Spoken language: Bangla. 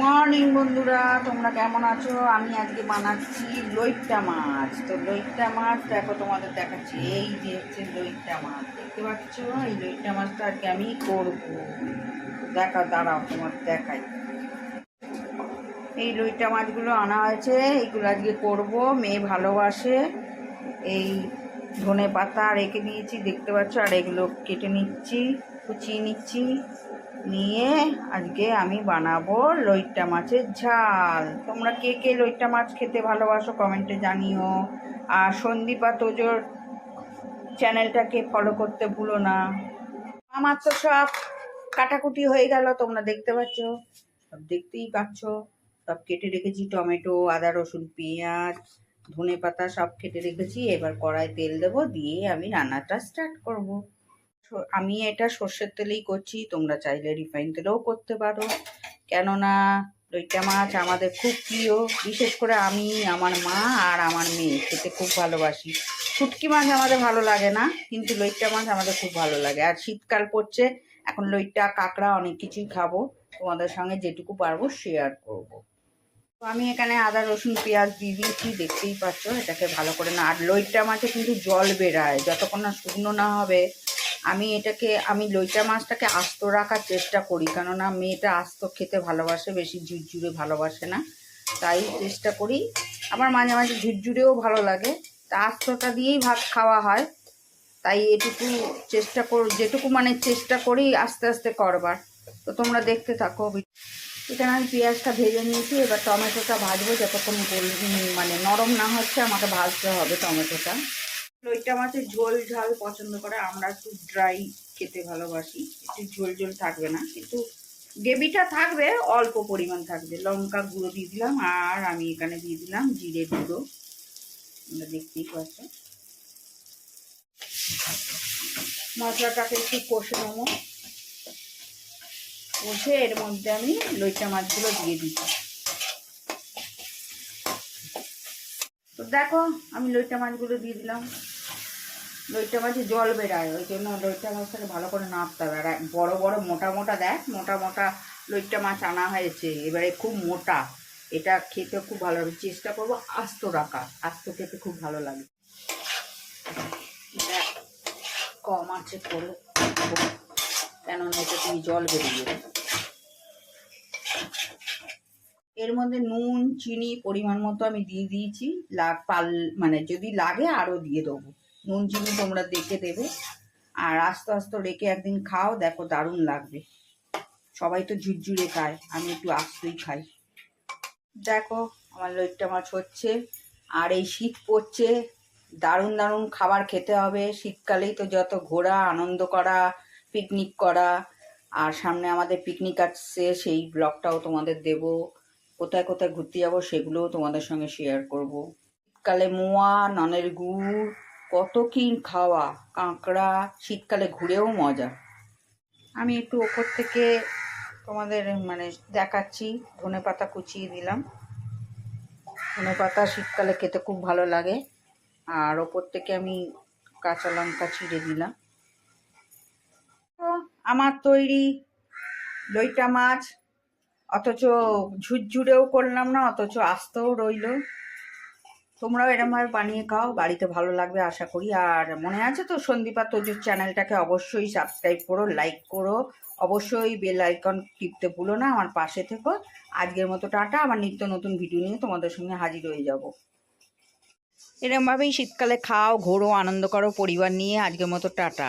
মর্নিং বন্ধুরা। তোমরা কেমন আছো? আমি আজকে বানাচ্ছি লইট্টা মাছ। তো লইট্টা মাছ, দেখো তোমাদের দেখাচ্ছি। এই যে হচ্ছে লইট্টা মাছ। দেখতে পাচ্ছ? এই লইট্টা মাছটা আজকে আমি করব। দেখা, দাঁড়াও, তোমার দেখাই। এই লইট্টা মাছগুলো আনা হয়েছে। এইগুলো আজকে করব। মেয়ে ভালোবাসে। এই ধনে পাতা রেখে দিয়েছি। দেখতে পাচ্ছ? আর এগুলো কেটে নিচ্ছি, কুচিয়ে নিচ্ছি। নিয়ে আজকে আমি বানাবো লইট্টা মাছের ঝাল। তোমরা কে কে লইট্টা মাছ খেতে ভালোবাসো কমেন্টে জানিও। আর সন্দীপা তোজোর চ্যানেলটাকে ফলো করতে ভুলো না। আমার তো সব কাটাকুটি হয়ে গেল, তোমরা দেখতে পাচ্ছ। সব দেখতেই পাচ্ছ। সব কেটে রেখেছি টমেটো, আদা, রসুন, পেঁয়াজ ধনে পাতা সব কেটে রেখেছি। এবার কড়াই তেল দেবো, দিয়ে আমি রান্নাটা স্টার্ট করব। আমি এটা সর্ষের তেলেই করছি, তোমরা চাইলে রিফাইন তেলেও করতে পারো। কেননা লইটা মাছ আমাদের খুব প্রিয়, বিশেষ করে আমি, আমার মা আর আমার মেয়ে, খেতে খুব ভালোবাসি। শুটকি মাছ আমাদের ভালো লাগে না, কিন্তু লইট্টা মাছ আমাদের খুব ভালো লাগে। আর শীতকাল পড়ছে, এখন লইট্টা, কাঁকড়া অনেক কিছুই খাব। তোমাদের সঙ্গে যেটুকু পারব শেয়ার করব। তো আমি এখানে আদা, রসুন, পেঁয়াজ দিয়ে দিয়েছি, দেখতেই পাচ্ছ, এটাকে ভালো করে না আর লইট্টা মাছে কিন্তু জল বেরায়, যতক্ষণ না শুকনো না হবে আমি এটাকে, আমি লইটা মাছটাকে আস্ত রাখার চেষ্টা করি, কেননা মেয়েটা আস্ত খেতে ভালোবাসে, বেশি ঝুরঝুরে ভালোবাসে না। তাই চেষ্টা করি। আমার মাঝে মাঝে ঝুরঝুরেও ভালো লাগে। তা আস্তটা দিয়েই ভাত খাওয়া হয়। তাই এটুকু চেষ্টা কর, যেটুকু মানে চেষ্টা করি আস্তে আস্তে করবার। তো তোমরা দেখতে থাকো। এখানে আমি পেঁয়াজটা ভেজে নিয়েছি। এবার টমেটোটা ভাজবো, যতক্ষণ মানে নরম না হচ্ছে, আমাকে ভাজতে হবে টমেটোটা। লইটা মাছের ঝোল ঝাল পছন্দ করে, আমরা একটু ড্রাই খেতে ভালোবাসি। একটু ঝোল ঝোল থাকবে না, কিন্তু গ্রেভিটা থাকবে, অল্প পরিমাণ থাকবে। লঙ্কা গুঁড়ো দিয়ে দিলাম, আর আমি এখানে দিয়ে দিলাম জিরে গুঁড়ো। তোমরা দেখতেই পাচ্ছ। মশলাটাকে একটু কষে নেব। কষে এর মধ্যে আমি লইটা মাছগুলো দিয়ে দিচ্ছি। তো দেখো, আমি লইটা মাছগুলো দিয়ে দিলাম। লইটা মাছে জল বেরায়, ওই জন্য লইটা মাছটাকে ভালো করে নাড়তে হবে। আর বড়ো বড় মোটা মোটা দেখ, মোটা মোটা লইটা মাছ আনা হয়েছে, এবারে খুব মোটা। এটা খেতে খুব ভালো হবে চেষ্টা করব আস্ত রাখা, আস্ত খেতে খুব ভালো লাগে। কম আছে করে কেননা এটা তুমি জল বেরিয়ে এর মধ্যে নুন, চিনি পরিমাণ মতো আমি দিয়ে দিয়েছি। লাগ, পাল মানে যদি লাগে আরও দিয়ে দেবো। নুন চিনি তোমরা দেখে দেবে। আর আস্তে আস্তে রেখে একদিন খাও, দেখো দারুণ লাগবে। সবাই তো ঝুরঝুরে খায়, আমি একটু আস্তই খাই। দেখো, আমার লইট্টা মাছ হচ্ছে, আর এই শীত পড়ছে, দারুণ দারুণ খাবার খেতে হবে। শীতকালেই তো যত ঘোরা, আনন্দ করা পিকনিক করা, আর সামনে আমাদের পিকনিক আসছে, সেই ব্লগটাও তোমাদের দেব। কোথায় কোথায় ঘুরতে যাব, সেগুলোও তোমাদের সঙ্গে শেয়ার করব। শীতকালে মোয়া, ননের গুড় কত কি খাওয়া, কাঁকড়া, শীতকালে ঘুরেও মজা। আমি একটু ওপর থেকে তোমাদের মানে দেখাচ্ছি। ধনে পাতা কুচিয়ে দিলাম। ধনে পাতা শীতকালে খেতে খুব ভালো লাগে। আর ওপর থেকে আমি কাঁচা লঙ্কা ছিঁড়ে দিলাম। তো আমার তৈরি লইটা মাছ, অথচ ঝুরঝুরেও করলাম না, অথচ আস্তেও রইল। তোমরাও এরমভাবে বানিয়ে খাও, বাড়িতে ভালো লাগবে আশা করি। আর মনে আছে তো সন্দীপা তোজুর চ্যানেলটাকে অবশ্যই সাবস্ক্রাইব করো লাইক করো। অবশ্যই বেল আইকন টিপতে ভুলো না, আমার পাশে থেকো। আজকের মতো টাটা আমার নিত্য নতুন ভিডিও নিয়ে তোমাদের সঙ্গে হাজির হয়ে যাব। এরমভাবেই শীতকালে খাও, ঘোরো, আনন্দ করো, পরিবার নিয়ে। আজকের মতো টাটা।